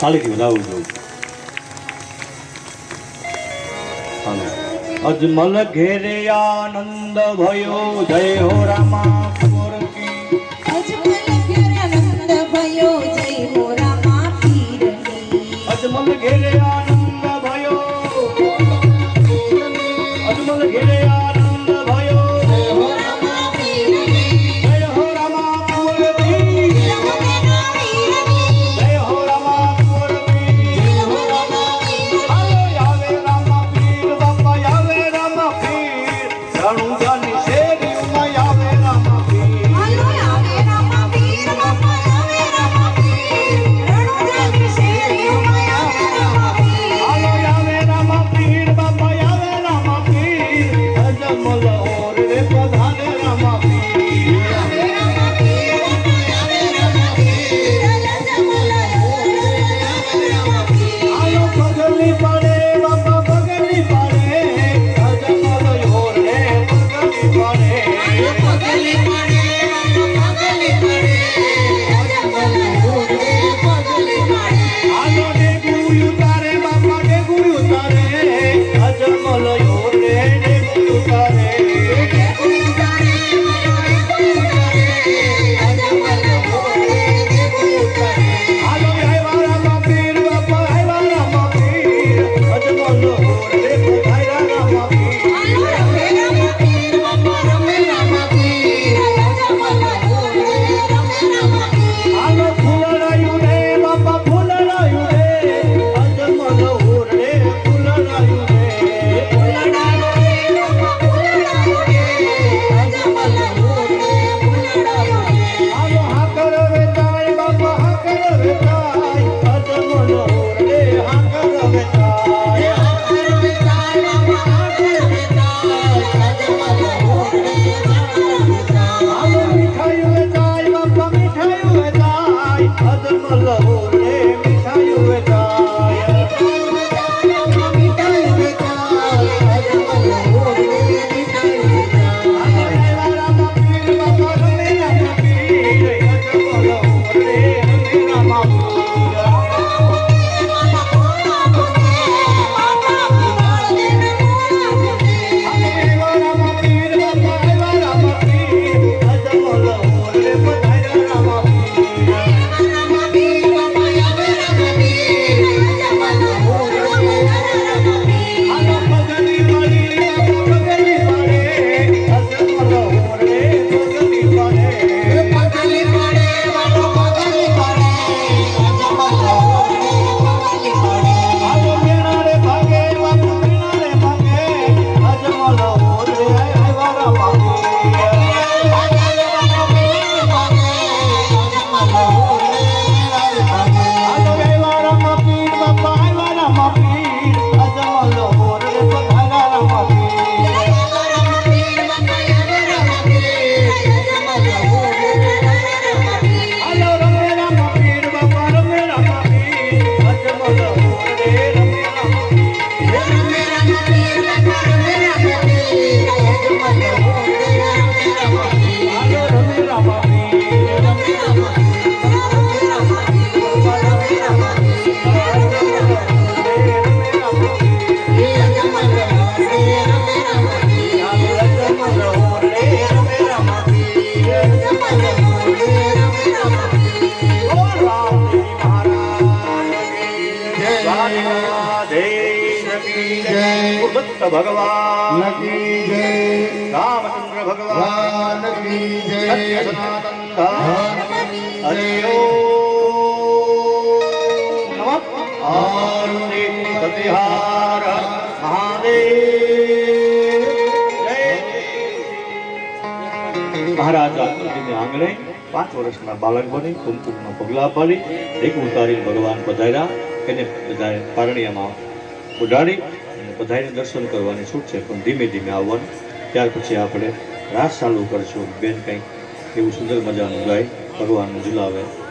તાલીથી વધાવું જોઉં હાલો. અજમલ ઘેરે આનંદ ભયો. જય હો રામા કુંવર કી અજમલ ઘેરે આનંદ ભયો. જય હો રામા પીર અજમલ ઘેરે આનંદ ભયો. અજમ લહુ ને દત્ત ભગવાન કી જય રામચંદ્ર ભગવાન કી જય સનાતન હરે સતિહાર મહાદેવ મહારાજ આકૃતિને આંગણે પાંચ વર્ષના બાળક બની કુમકુમમાં પગલાં ભરી એક ઉતારી ભગવાન પધાર્યા એને બધા ઉડાડી બધાને દર્શન કરવાની છૂટ છે, પણ ધીમે ધીમે આવવાનું. ત્યાર પછી આપણે રાસ ચાલુ કરશું. બેન કંઈક એવું સુંદર મજાનું ગાય ભગવાનનું ઝુલાવે.